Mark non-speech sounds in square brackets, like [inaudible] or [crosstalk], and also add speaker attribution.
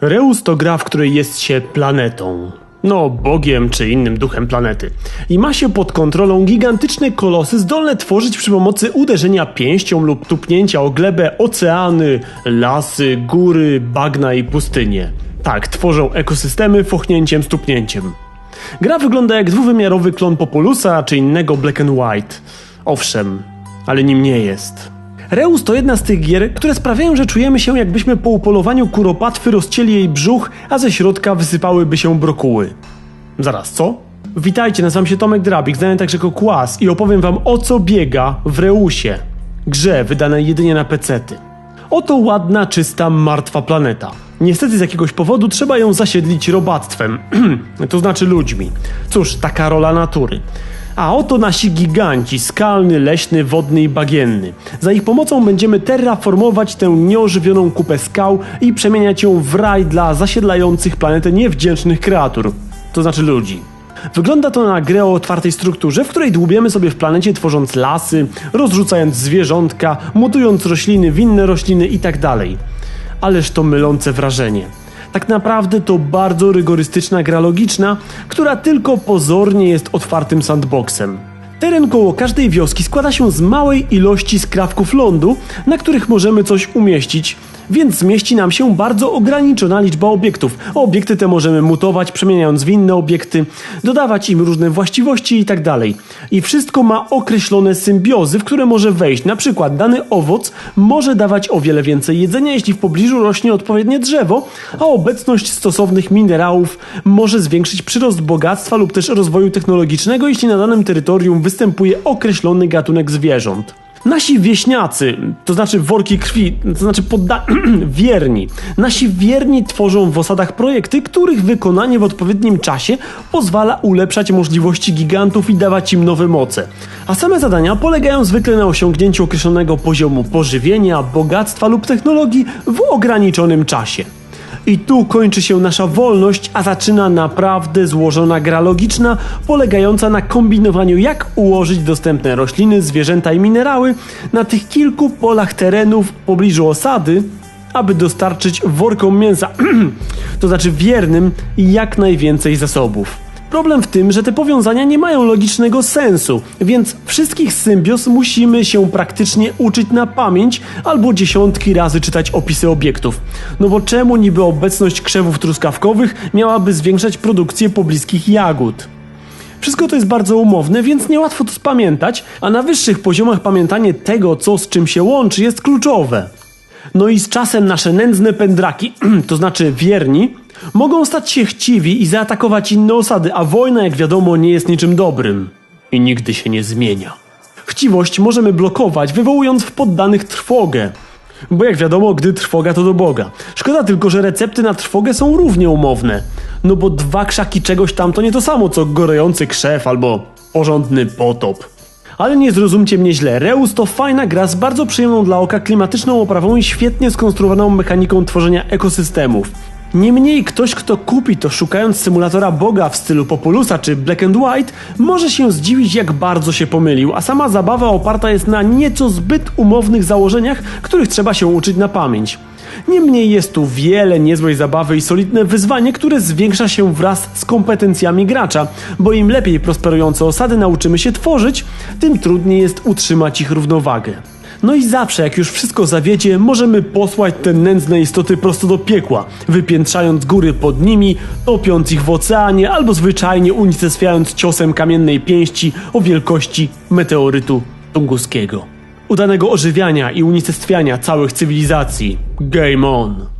Speaker 1: Reus to gra, w której jest się planetą. No, bogiem czy innym duchem planety. I ma się pod kontrolą gigantyczne kolosy zdolne tworzyć przy pomocy uderzenia pięścią lub tupnięcia o glebę oceany, lasy, góry, bagna i pustynie. Tak, tworzą ekosystemy fochnięciem, stupnięciem. Gra wygląda jak dwuwymiarowy klon Populusa czy innego Black and White. Owszem, ale nim nie jest. Reus to jedna z tych gier, które sprawiają, że czujemy się jakbyśmy po upolowaniu kuropatwy rozcięli jej brzuch, a ze środka wysypałyby się brokuły. Zaraz, co? Witajcie, nazywam się Tomek Drabik, znany także jako Kłas i opowiem wam o co biega w Reusie. Grze wydanej jedynie na pecety. Oto ładna, czysta, martwa planeta. Niestety z jakiegoś powodu trzeba ją zasiedlić robactwem, [clears throat] to znaczy ludźmi. Cóż, taka rola natury. A oto nasi giganci, skalny, leśny, wodny i bagienny. Za ich pomocą będziemy terraformować tę nieożywioną kupę skał i przemieniać ją w raj dla zasiedlających planetę niewdzięcznych kreatur, to znaczy ludzi. Wygląda to na grę o otwartej strukturze, w której dłubiemy sobie w planecie tworząc lasy, rozrzucając zwierzątka, mutując rośliny w inne rośliny itd. Ależ to mylące wrażenie. Tak naprawdę to bardzo rygorystyczna gra logiczna, która tylko pozornie jest otwartym sandboxem. Teren koło każdej wioski składa się z małej ilości skrawków lądu, na których możemy coś umieścić, więc zmieści nam się bardzo ograniczona liczba obiektów. Obiekty te możemy mutować, przemieniając w inne obiekty, dodawać im różne właściwości itd. I wszystko ma określone symbiozy, w które może wejść. Na przykład dany owoc może dawać o wiele więcej jedzenia, jeśli w pobliżu rośnie odpowiednie drzewo, a obecność stosownych minerałów może zwiększyć przyrost bogactwa lub też rozwoju technologicznego, jeśli na danym terytorium występuje określony gatunek zwierząt. Nasi wieśniacy, to znaczy worki krwi, to znaczy podda- [clears throat] wierni, nasi wierni tworzą w osadach projekty, których wykonanie w odpowiednim czasie pozwala ulepszać możliwości gigantów i dawać im nowe moce. A same zadania polegają zwykle na osiągnięciu określonego poziomu pożywienia, bogactwa lub technologii w ograniczonym czasie. I tu kończy się nasza wolność, a zaczyna naprawdę złożona gra logiczna, polegająca na kombinowaniu, jak ułożyć dostępne rośliny, zwierzęta i minerały na tych kilku polach terenów w pobliżu osady, aby dostarczyć workom mięsa, [clears throat] to znaczy wiernym, jak najwięcej zasobów. Problem w tym, że te powiązania nie mają logicznego sensu, więc wszystkich symbios musimy się praktycznie uczyć na pamięć albo dziesiątki razy czytać opisy obiektów. No bo czemu niby obecność krzewów truskawkowych miałaby zwiększać produkcję pobliskich jagód? Wszystko to jest bardzo umowne, więc niełatwo to spamiętać, a na wyższych poziomach pamiętanie tego, co z czym się łączy, jest kluczowe. No i z czasem nasze nędzne pędraki, [clears throat] to znaczy wierni, mogą stać się chciwi i zaatakować inne osady, a wojna, jak wiadomo, nie jest niczym dobrym i nigdy się nie zmienia. Chciwość możemy blokować, wywołując w poddanych trwogę. Bo jak wiadomo, gdy trwoga to do Boga. Szkoda tylko, że recepty na trwogę są równie umowne. No bo dwa krzaki czegoś tam to nie to samo co gorejący krzew albo porządny potop. Ale nie zrozumcie mnie źle, Reus to fajna gra z bardzo przyjemną dla oka klimatyczną oprawą i świetnie skonstruowaną mechaniką tworzenia ekosystemów. Niemniej ktoś, kto kupi to szukając symulatora Boga w stylu Populusa czy Black and White, może się zdziwić jak bardzo się pomylił, a sama zabawa oparta jest na nieco zbyt umownych założeniach, których trzeba się uczyć na pamięć. Niemniej jest tu wiele niezłej zabawy i solidne wyzwanie, które zwiększa się wraz z kompetencjami gracza, bo im lepiej prosperujące osady nauczymy się tworzyć, tym trudniej jest utrzymać ich równowagę. No i zawsze, jak już wszystko zawiedzie, możemy posłać te nędzne istoty prosto do piekła, wypiętrzając góry pod nimi, topiąc ich w oceanie albo zwyczajnie unicestwiając ciosem kamiennej pięści o wielkości meteorytu tunguskiego. Udanego ożywiania i unicestwiania całych cywilizacji. Game on!